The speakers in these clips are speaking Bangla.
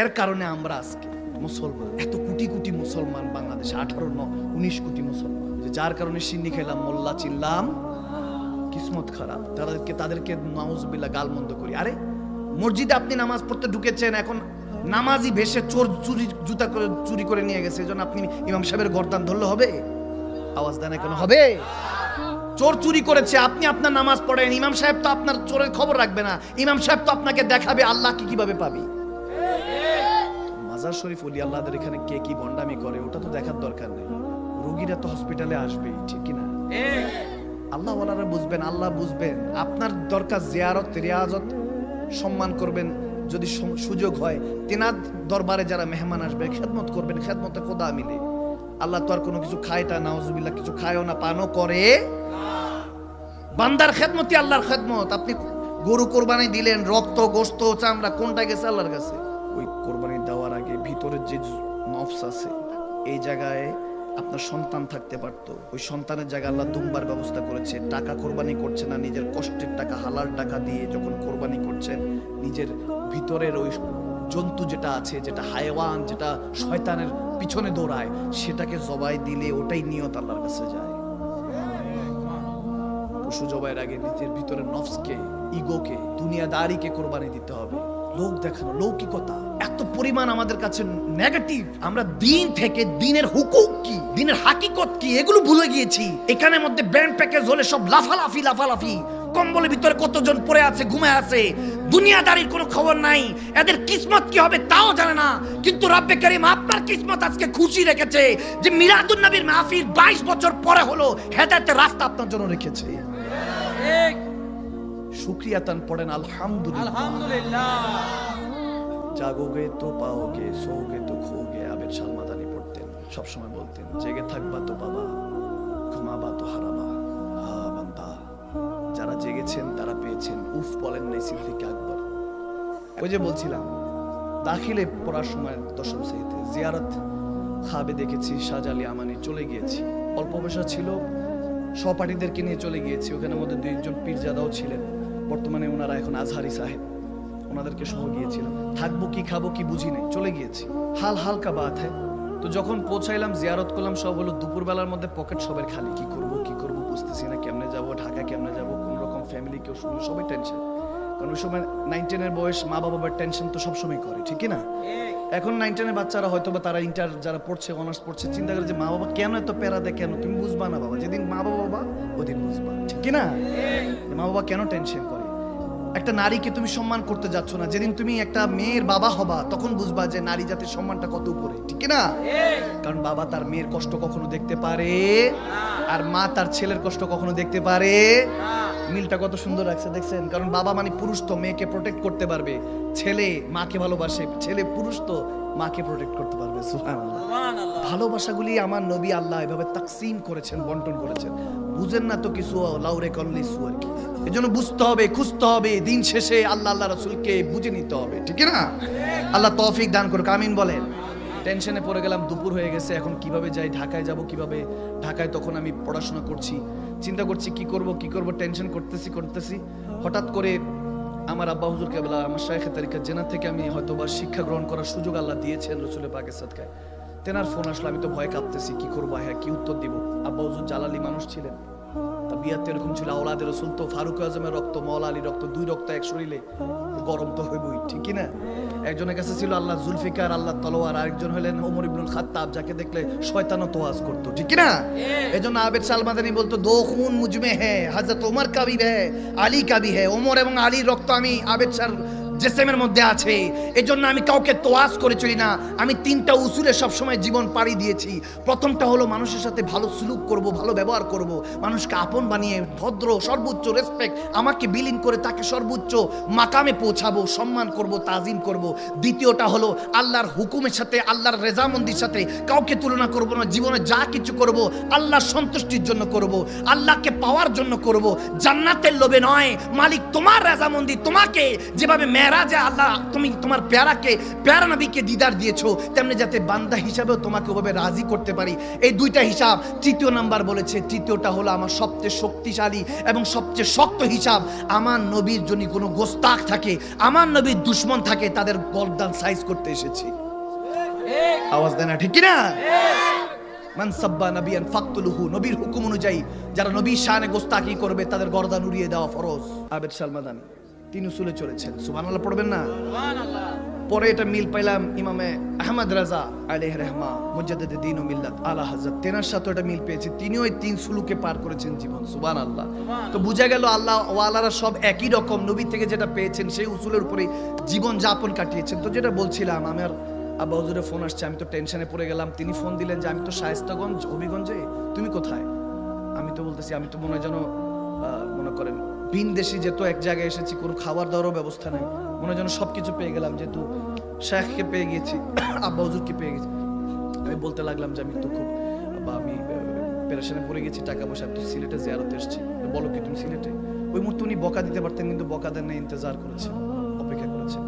এর কারণে আমরা আজকে মুসলমান, এত কোটি কোটি মুসলমান বাংলাদেশে, আঠারো ন, উনিশ কোটি মুসলমান। যার কারণে সিন্নি খেলাম, মোল্লা চিনলাম, কিসমত খারাপ। তাদেরকে তাদেরকে নাউজবিল্লা গালমন্দ করি। আরে, মসজিদে আপনি নামাজ পড়তে ঢুকেছেন, এখন নামাজি ভেসে চোর চুরি, জুতা করে, চুরি করে নিয়ে গেছে। এজন্য আপনি ইমাম সাহেবের গর্দান ধরলে হবে? আওয়াজ দেন কেন হবে? চোর চুরি করেছে, আপনি আপনার নামাজ পড়েন। ইমাম সাহেব তো আপনার চোরের খবর রাখবে না। ইমাম সাহেব তো আপনাকে দেখাবে, আল্লাহ কি কীভাবে পাবি? মাজার শরীফ অলি আল্লাহদের এখানে কে কি ভণ্ডামি করে, ওটা তো দেখার দরকার নেই। রোগীরা তো হসপিটালে আসবেই, ঠিক কি না আল্লাহ ওয়ালারা বুঝবেন, আল্লাহ বুঝবেন। আপনার দরকার জিয়ারত, রিয়াজত, সম্মান করবেন। যদি সুযোগ হয়, তেনার দরবারে যারা মেহমান আসবে, খেদমত করবেন, খেদমতে খোদা মিলে। আল্লাহ তো আর কোনো কিছু খায় তা, নাউজুবিল্লাহ, কিছু খায়ও না, পানও করে। বান্দার খেদমতি আল্লাহর খেদমত। আপনি গরু কোরবানি দিলেন, রক্ত গোস্ত চামড়া, কোনটা গেছে? আল্লাহর কাছে। ওই কোরবানি ভিতরের যে নফস আছে, এই জায়গায় আপনার সন্তান থাকতে পারতো। ওই সন্তানের জায়গায় আল্লাহ দুমবার ব্যবস্থা করেছে। টাকা কোরবানি করছে না, নিজের কষ্টের টাকা, হালাল টাকা দিয়ে যখন কোরবানি করছেন, নিজের ভিতরের ওই জন্তু যেটা আছে, যেটা হায়ওয়ান, যেটা শয়তানের পিছনে দৌড়ায়, সেটাকে জবাই দিলে ওটাই নিয়ত আল্লাহর কাছে যায়। পশু জবাইয়ের আগে নিজের ভিতরে নফসকে, ইগোকে, দুনিয়াদারিকে কোরবানি দিতে হবে। লোক দেখানো, লৌকিকতা, এত পরিমাণ আমাদের কাছে নেগেটিভ আমরা দিন থেকে দিনের হুকুক কি, দিনের হাকিকত কি, এগুলো ভুলে গিয়েছি। এখানের মধ্যে ব্যান্ড প্যাকেজ হলে সব লাফালাফি লাফালাফি। কম্বলের ভিতরে কতজন পড়ে আছে, ঘুমে আছে? দুনিয়াদারির কোনো খবর নাই। এদের কিসমত কি হবে তাও জানে না। কিন্তু রব্বে করিম আপনার কিসমত আজকে খুশি রেখেছে যে মিলাদুন নবীর মাহফিল বাইশ বছর পরে হলো হেদায়তের রাস্তা আপনার জন্য রেখেছে। শুক্রিয়াতান পড়েন আলহামদুলিল্লাহ। জাগোগে তো পাওগে সোগে তো খোগে আবের সালমাদানি পড়তেন সবসময় বলতেন জেগে থাকবা তো বাবা ঘুমাবা তো হারাবা হা বান্দা। যারা জেগেছেন তারা পেয়েছেন উফ বলেন নাই সিদ্দিক আকবর। ওই যে বলছিলাম দাখিলে পড়ার সময় দশম শ্রেণীতে জিয়ারত খাবে দেখেছি শাহজালি আমানি চলে গিয়েছি। অল্প পয়সা ছিল সহপাঠীদেরকে নিয়ে চলে গিয়েছি ওখানের মধ্যে দুইজন পীরজাদাও ছিলেন। বর্তমানে ওনারা এখন আজহারি সাহেব। ওনাদেরকে সহ গিয়েছিলাম। থাকব কি খাব কি বুঝি নাই, চলে গিয়েছি। হাল হালকা বাত হ্যাঁ তো যখন পৌঁছাইলাম, জিয়ারত করলাম, সব হলো দুপুরবেলার মধ্যে পকেট সবের খালি। কি করব কি করব বুঝতেছি না, কেমনে যাব ঢাকা কেমনে যাব, কোন রকম ফ্যামিলি কেউ শুনলে সবাই টেনশন কারণ ওই সময় নাইন টেনের বয়স, মা বাবার টেনশন তো সবসময় করে, ঠিক না? এখন নাইন টেনের বাচ্চারা হয়তো বা তারা ইন্টার যারা পড়ছে অনার্স পড়ছে, চিন্তা করে যে মা বাবা কেন এত প্যারা দেয়, কেন? তুমি বুঝবা না বাবা, যেদিন মা বাবা বাবা ওদিন বুঝবা, ঠিক না? মা বাবা কেন টেনশন করে? একটা নারীকে তুমি সম্মান করতে যাচ্ছ না। যেদিন তুমি একটা মেয়ের বাবা হবা তখন বুঝবা যে নারী জাতির সম্মানটা কত উপরে। ঠিক না কারণ বাবা তার মেয়ের কষ্ট কখনো দেখতে পারে আর মা তার ছেলের কষ্ট কখনো দেখতে পারে। মিলটা কত সুন্দর লাগছে দেখছেন? কারণ বাবা মানে পুরুষ তো মেয়েকে প্রোটেক্ট করতে পারবে। ছেলে মাকে ভালোবাসে ছেলে পুরুষ তো মাকে প্রোটেক্ট করতে পারবে। ভালোবাসাগুলি আমার নবী আল্লাহ এভাবে তাকসিম করেছেন বন্টন করেছেন। বুঝেন না তো কিছু লাউরে কল্লি সু আর কি। এজন্য বুঝতে হবে খুঁজতে হবে দিন শেষে আল্লাহ আল্লাহ রসুলকে বুঝে নিতে হবে ঠিক না আল্লাহ তৌফিক দান করুক আমিন বলেন। টেনশনে পড়ে গেলাম দুপুর হয়ে গেছে এখন কীভাবে যাই ঢাকায় যাব কীভাবে? ঢাকায় তখন আমি পড়াশোনা করছি চিন্তা করছি কি করব কি করব টেনশন করতেছি করতেছি। হঠাৎ করে আমার আব্বা হুজুর কেবলা আমার শাইখে তারিকা জেনা থেকে আমি হয়তো বা শিক্ষা গ্রহণ করার সুযোগ আল্লাহ দিয়েছেন রসুলের পাকের সাদকায়। তেনার ফোন আসলো আমি তো ভয় কাঁপতেছি কি করব হ্যাঁ কি উত্তর দিব? আব্বা হুজুর জালালি মানুষ ছিলেন। বিয়াতে এরকম ছিল আওলাদের রসুল তো ফারুক আজমের রক্ত মৌলা আলী রক্ত দুই রক্ত এক শরীরে গরম তো হইবই ঠিক কি না একজনের কাছে ছিল আল্লাহ জুলফিকার আল্লাহ তলোয়ার আরেকজন হলেন ওমর ইবনুল খাত্তাব যাকে দেখলে শয়তানও তোয়াজ করতো ঠিক কি না এজন্য আবেদ সালমাদানি বলতো দো খুন মুজমে হ্যাঁ হাজরত ওমর কা ভি হ্যাঁ আলী কাবি হ্যাঁ ওমর এবং আলীর রক্ত আমি আবেদ সার জেসেমের মধ্যে আছে। এজন্য আমি কাউকে তোয়াজ করে চলি না। আমি তিনটা উসুলে সবসময় জীবন পাড়ি দিয়েছি। প্রথমটা হলো মানুষের সাথে ভালো সুলুক করব, ভালো ব্যবহার করব। মানুষকে আপন বানিয়ে ভদ্র, সর্বোচ্চ রেসপেক্ট আমাকে বিলীন করে তাকে সর্বোচ্চ মাকামে পৌঁছাবো, সম্মান করব, তাজিম করব। দ্বিতীয়টা হলো আল্লাহর হুকুমের সাথে, আল্লাহর রেজামন্দির সাথে কাউকে তুলনা করব না। জীবনে যা কিছু করব, আল্লাহর সন্তুষ্টির জন্য করব। আল্লাহকে পাওয়ার জন্য করব। জান্নাতের লোভে নয়। মালিক তোমার রেজামন্দি তোমাকে যেভাবে মেয়েরাজে আল্লাহ, তুমি তোমার প্যারাকে, প্যারা নবীকে দিদার দিয়েছ, তেমনি যাতে বান্দা হিসাবেও তোমাকে ওভাবে রাজি করতে পারি। এই দুইটা হিসাব, তৃতীয় নাম্বার বলেছে, তৃতীয়টা হলো আমার সবচেয়ে শক্তিশালী এবং সবচেয়ে শক্ত হিসাব, আমার নবীর জন্য কোনো গোস্তাক থাকে, আমার নবীর দুশ্মন থাকে, তাদের গর্দান সাইজ করতে এসেছি। আওয়াজ দেয় না, ঠিক কি না মান সাব্বা নবিয়ান ফাকতুলুহু, নবীর হুকুম অনুযায়ী, যারা নবীর শানে গোস্তাকি করবে, তাদের গর্দান উড়িয়ে দেওয়া ফরজ। আবেদ সালমাদান তিনি উসুলে চলেছেন। সুবহানাল্লাহ, পড়বেন না? পরে এটা মিল পাইলাম ইমামে আহমদ রাজা আলেহ রহমা, মুজাদ্দিদ দিন মিল্লাত আলা হযরত। তেনার সাথে এটা মিল পেয়েছি। তিনিও এই তিন সুলুকে পার করেছেন জীবন, সুবহানাল্লাহ। তো বুঝা গেল আল্লাহ ওয়ালারা সব একই রকম। নবী থেকে যেটা পেয়েছেন সেই উসুলের উপরে জীবন যাপন কাটিয়েছেন। তো যেটা বলছিলাম আমার আব্বা হুজুরের ফোন আসছে, আমি তো টেনশনে পড়ে গেলাম। তিনি ফোন দিলেন যে, আমি তো শায়েস্তাগঞ্জ, হবিগঞ্জে? তুমি কোথায়? আমি তো বলতেছি, আমি তো মনে হয় যেন মনে করেন ভিন দেশে যেহেতু এক জায়গায় এসেছি, কোনো খাবার দাওয়ারও ব্যবস্থা নেই। মনে যেন সব কিছু পেয়ে গেলাম, যেহেতু শেখকে পেয়ে গেছি, আব্বা হুজুরকে পেয়ে গেছি। আমি বলতে লাগলাম যে আমি তো খুব বা আমি পেরেশানে পড়ে গেছি, টাকা পয়সা তো সিলেটে জিয়ারতে এসেছি। বলো কি তুমি সিলেটে? ওই মুহূর্তে উনি বকা দিতে পারতেন, কিন্তু বকা দেন না ইন্তজার করেছে, অপেক্ষা করেছে।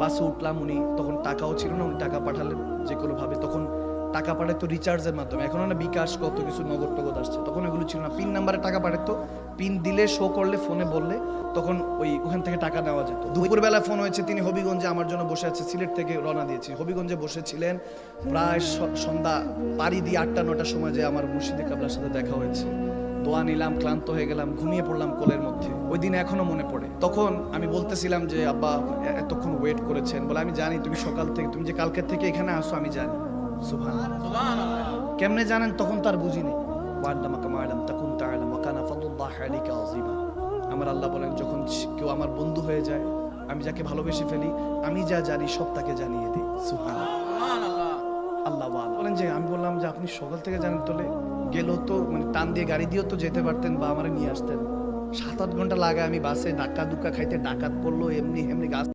বাসে উঠলাম উনি, তখন টাকাও ছিল না, উনি টাকা পাঠালেন, যে কোনো ভাবে। তখন টাকা পাঠাতো রিচার্জের মাধ্যমে। এখন না বিকাশ কত কিছু নগদ টগদ আসছে। তখন এগুলো ছিল না। পিন নাম্বারে টাকা পাঠাতো পিন দিলে শো করলে ফোনে বললে তখন ওই ওখান থেকে টাকা নেওয়া যেত। দুপুরবেলা ফোন হয়েছে তিনি হবিগঞ্জে আমার জন্য বসে আছে সিলেট থেকে রওনা দিয়েছি। হবিগঞ্জে বসেছিলেন প্রায় সন্ধ্যা পাড়ি দিয়ে আটটা নটার সময় যে আমার মুর্শিদে কাবলার সাথে দেখা হয়েছে। দোয়া নিলাম ক্লান্ত হয়ে গেলাম ঘুমিয়ে পড়লাম কোলের মধ্যে। ওই দিন এখনও মনে পড়ে। তখন আমি বলতেছিলাম যে আব্বা এতক্ষণ ওয়েট করেছেন। বলে আমি জানি তুমি সকাল থেকে তুমি যে কালকের থেকে এখানে আসো আমি জানি। কেমনে জানেন? তখন তার বুঝিনি। আমার আল্লাহ বলেন যখন কেউ আমার বন্ধু হয়ে যায় আমি যাকে ভালোবেসে ফেলি আমি যা জানি সব তাকে জানিয়ে দিই। সুবহান আল্লাহ বলেন যে আমি বললাম যে আপনি সকাল থেকে জানেন তোলে গেলেও তো মানে টান দিয়ে গাড়ি দিয়েও তো যেতে পারতেন বা আমার নিয়ে আসতেন। সাত আট ঘণ্টা লাগে আমি বাসে ডাক্কা দুক্কা খাইতে ডাকাত পড়ল এমনি এমনি গাছ